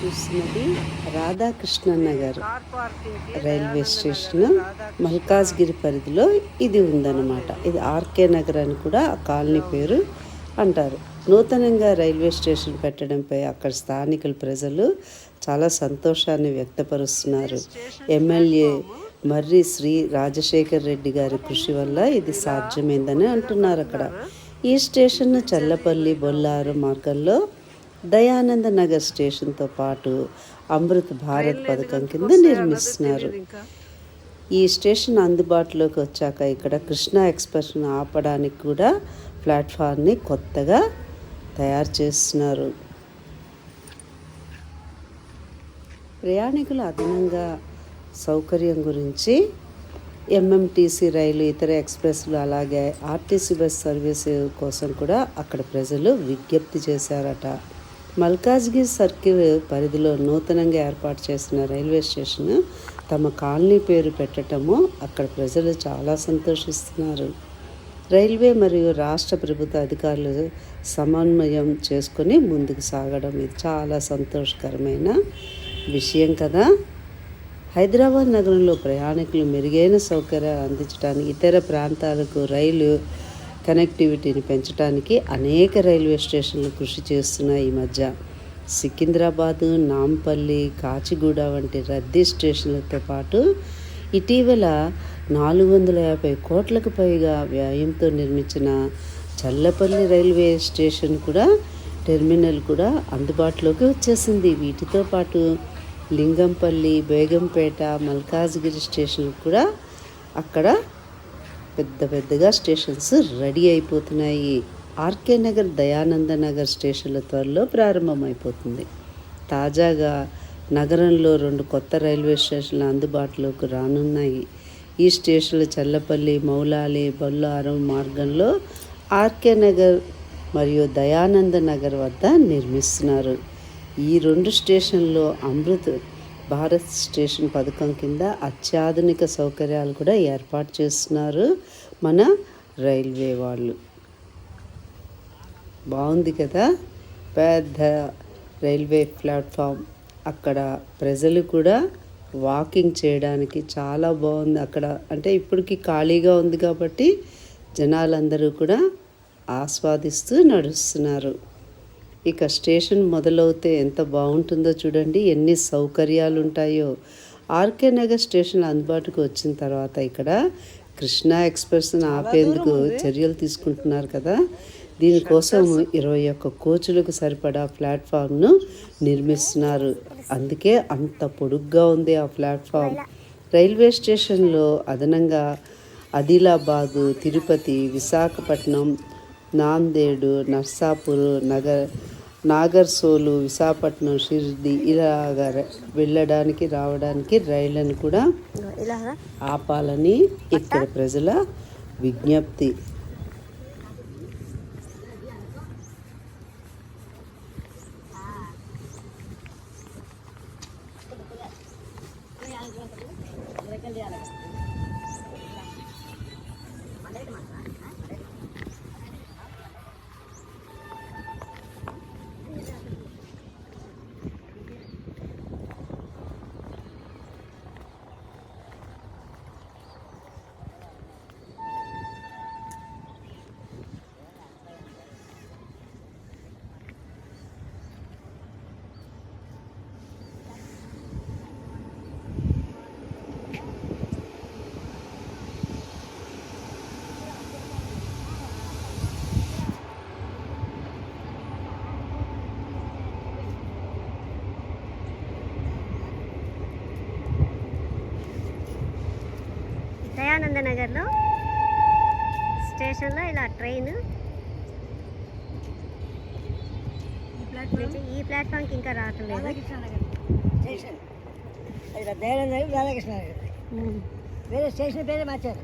చూస్తున్నది Radhakrishna Nagar railway station Malkajgiri పరిధిలో ఇది ఉందన్నమాట. ఇది ఆర్కే నగర్ అని కూడా ఆ కాలనీ పేరు అంటారు. నూతనంగా రైల్వే స్టేషన్ పెట్టడంపై అక్కడ స్థానికుల ప్రజలు చాలా సంతోషాన్ని వ్యక్తపరుస్తున్నారు. ఎమ్మెల్యే మర్రి శ్రీ రాజశేఖర్ రెడ్డి గారి కృషి వల్ల ఇది సాధ్యమైందని అంటున్నారు అక్కడ. ఈ స్టేషన్ చల్లపల్లి బొల్లారు మార్గంలో దయానంద నగర్ స్టేషన్తో పాటు అమృత్ భారత్ పథకం కింద నిర్మిస్తున్నారు. ఈ స్టేషన్ అందుబాటులోకి వచ్చాక ఇక్కడ కృష్ణా ఎక్స్ప్రెస్ను ఆపడానికి కూడా ప్లాట్ఫామ్ని కొత్తగా తయారు చేస్తున్నారు. ప్రయాణికులు అదనంగా సౌకర్యం గురించి ఎంఎంటీసీ రైలు ఇతర ఎక్స్ప్రెస్లు అలాగే ఆర్టీసీ బస్ సర్వీస్ కోసం కూడా అక్కడ ప్రజలు విజ్ఞప్తి చేశారట. మల్కాజ్గిరి సర్కిల్ పరిధిలో నూతనంగా ఏర్పాటు చేసిన రైల్వే స్టేషన్ తమ కాలనీ పేరు పెట్టడము అక్కడ ప్రజలు చాలా సంతోషిస్తున్నారు. రైల్వే మరియు రాష్ట్ర ప్రభుత్వ అధికారులు సమన్వయం చేసుకొని ముందుకు సాగడం ఇది చాలా సంతోషకరమైన విషయం కదా. హైదరాబాద్ నగరంలో ప్రయాణికులు మెరుగైన సౌకర్యాలు అందించడానికి ఇతర ప్రాంతాలకు రైలు కనెక్టివిటీని పెంచడానికి అనేక రైల్వే స్టేషన్లు కృషి చేస్తున్నాయి ఈ మధ్య. సికింద్రాబాదు నాంపల్లి కాచిగూడ వంటి రద్దీ స్టేషన్లతో పాటు ఇటీవల నాలుగు వందల యాభై కోట్లకు పైగా వ్యయంతో నిర్మించిన చల్లపల్లి రైల్వే స్టేషన్ కూడా టెర్మినల్ కూడా అందుబాటులోకి వచ్చేసింది. వీటితో పాటు లింగంపల్లి బేగంపేట మల్కాజ్గిరి స్టేషన్ కూడా అక్కడ పెద్ద పెద్దగా స్టేషన్స్ రెడీ అయిపోతున్నాయి. ఆర్కే నగర్ దయానంద నగర్ స్టేషన్ల త్వరలో ప్రారంభమైపోతుంది. తాజాగా నగరంలో రెండు కొత్త రైల్వే స్టేషన్లు అందుబాటులోకి రానున్నాయి. ఈ స్టేషన్లు చల్లపల్లి మౌలాలి బొల్లారం మార్గంలో ఆర్కే నగర్ మరియు దయానంద నగర్ వద్ద నిర్మిస్తున్నారు. ఈ రెండు స్టేషన్లో అమృత్ భారత్ స్టేషన్ పథకం కింద అత్యాధునిక సౌకర్యాలు కూడా ఏర్పాటు చేస్తున్నారు మన రైల్వే వాళ్ళు. బాగుంది కదా? పెద్ద రైల్వే ప్లాట్ఫామ్. అక్కడ ప్రజలు కూడా వాకింగ్ చేయడానికి చాలా బాగుంది అక్కడ. అంటే ఇప్పటికి ఖాళీగా ఉంది కాబట్టి జనాలందరూ కూడా ఆస్వాదిస్తూ నడుస్తున్నారు. ఇక స్టేషన్ మొదలవుతే ఎంత బాగుంటుందో చూడండి. ఎన్ని సౌకర్యాలు ఉంటాయో ఆర్కే నగర్ స్టేషన్ అందుబాటుకు వచ్చిన తర్వాత ఇక్కడ కృష్ణా ఎక్స్ప్రెస్ను ఆపేందుకు చర్యలు తీసుకుంటున్నారు కదా. దీనికోసం ఇరవై ఒక్క కోచులకు సరిపడా ప్లాట్ఫామ్ను నిర్మిస్తున్నారు. అందుకే అంత పొడుగ్గా ఉంది ఆ ప్లాట్ఫామ్. రైల్వే స్టేషన్లో అదనంగా ఆదిలాబాదు తిరుపతి విశాఖపట్నం నాందేడు నర్సాపూర్ నగర్ నాగర్సోలు విశాఖపట్నం షిర్ది ఇలాగ వెళ్ళడానికి రావడానికి రైళ్ళను కూడా ఆపాలని ఇక్కడ ప్రజల విజ్ఞప్తి దయానంద నగర్లో స్టేషన్లో ఇలా ట్రైన్. ఈ ప్లాట్ఫామ్కి ఇంకా రావట్లేదు. రాధాకృష్ణ వేరే స్టేషన్ పేరే మార్చారు.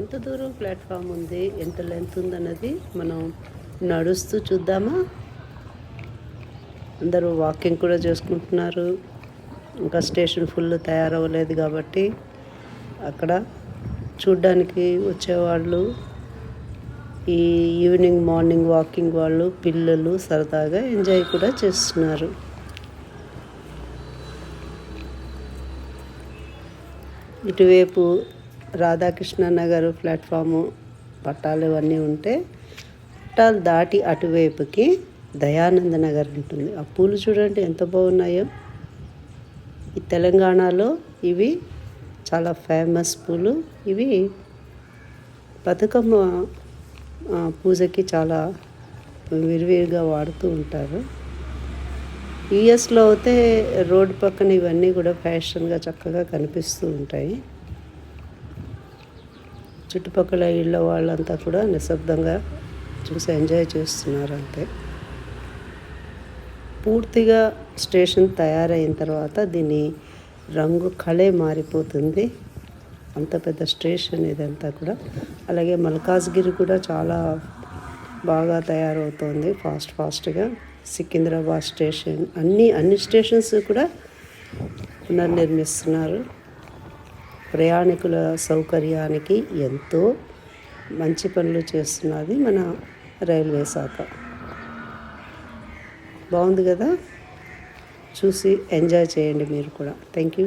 ఎంత దూరం ప్లాట్ఫామ్ ఉంది ఎంత లెంత్ ఉందన్నది మనం నడుస్తూ చూద్దామా? అందరూ వాకింగ్ కూడా చేసుకుంటున్నారు. ఇంకా స్టేషన్ ఫుల్ తయారవ్వలేదు కాబట్టి అక్కడ చూడ్డానికి వచ్చేవాళ్ళు ఈ ఈవినింగ్ మార్నింగ్ వాకింగ్ వాళ్ళు పిల్లలు సరదాగా ఎంజాయ్ కూడా చేస్తున్నారు. ఇటువైపు రాధాకృష్ణ నగర్ ప్లాట్ఫాము పట్టాలు ఇవన్నీ ఉంటే పట్టాలు దాటి అటువైపుకి దయానంద నగర్ ఉంటుంది. ఆ పూలు చూడండి ఎంత బాగున్నాయో. ఈ తెలంగాణలో ఇవి చాలా ఫేమస్ పూలు. ఇవి బతుకమ్మ పూజకి చాలా విరివిరిగా వాడుతూ ఉంటారు. యుఎస్లో అయితే రోడ్డు పక్కన ఇవన్నీ కూడా ఫ్యాషన్గా చక్కగా కనిపిస్తూ ఉంటాయి. చుట్టుపక్కల ఇళ్ళ వాళ్ళంతా కూడా నిశ్శబ్దంగా చూసి ఎంజాయ్ చేస్తున్నారు అంతే. పూర్తిగా స్టేషన్ తయారైన తర్వాత దీని రంగు కళే మారిపోతుంది. అంత పెద్ద స్టేషన్ ఇదంతా కూడా. అలాగే మల్కాజ్గిరి కూడా చాలా బాగా తయారవుతోంది ఫాస్ట్ ఫాస్ట్గా. సికింద్రాబాద్ స్టేషన్ అన్ని అన్ని స్టేషన్స్ కూడా పునర్నిర్మిస్తున్నారు. ప్రయాణికుల సౌకర్యానికి ఎంతో మంచి పనులు చేస్తున్నది మన రైల్వే శాఖ. బాగుంది కదా. చూసి ఎంజాయ్ చేయండి మీరు కూడా. థ్యాంక్ యూ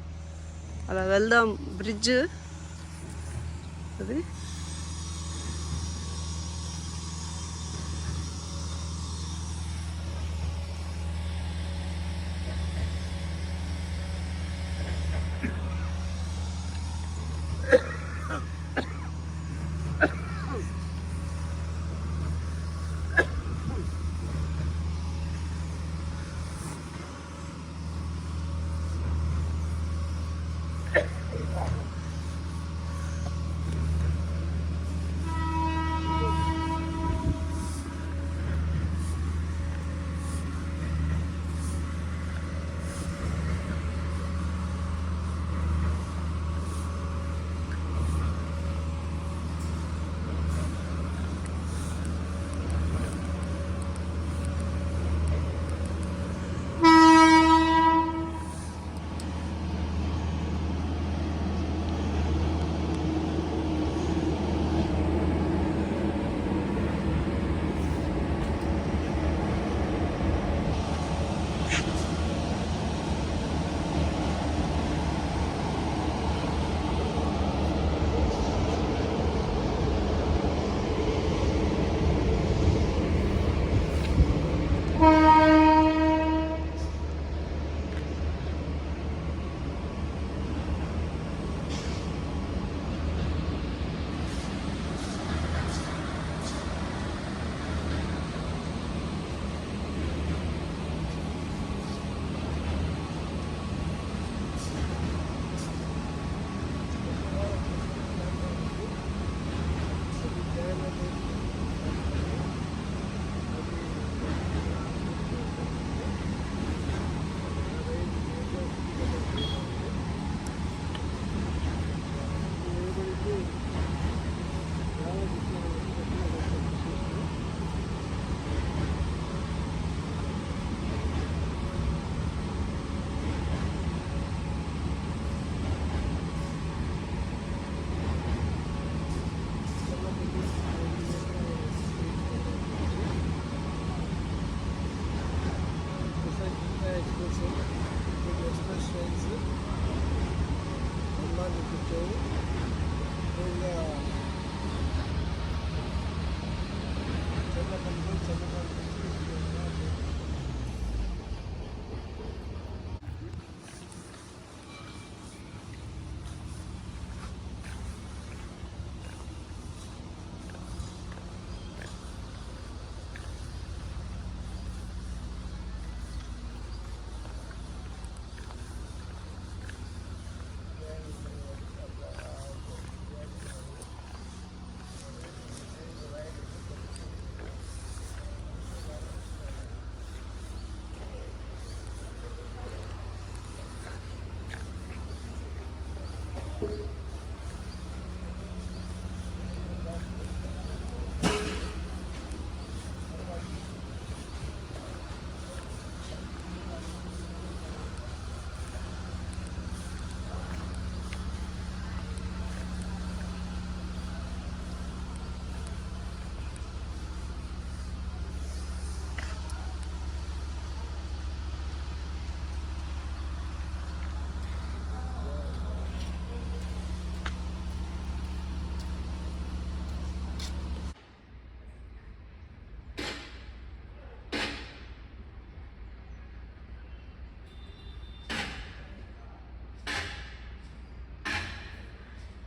అలా వెళ్దాం. బ్రిడ్జ్. అది.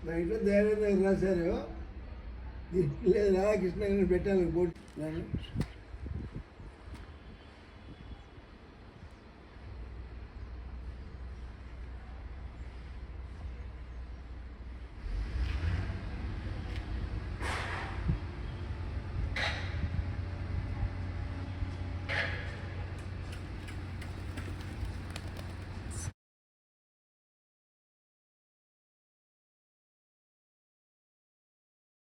నా ఇంట్లో రాశారు లేదు రాధాకృష్ణ పెట్టాలి బోర్డు.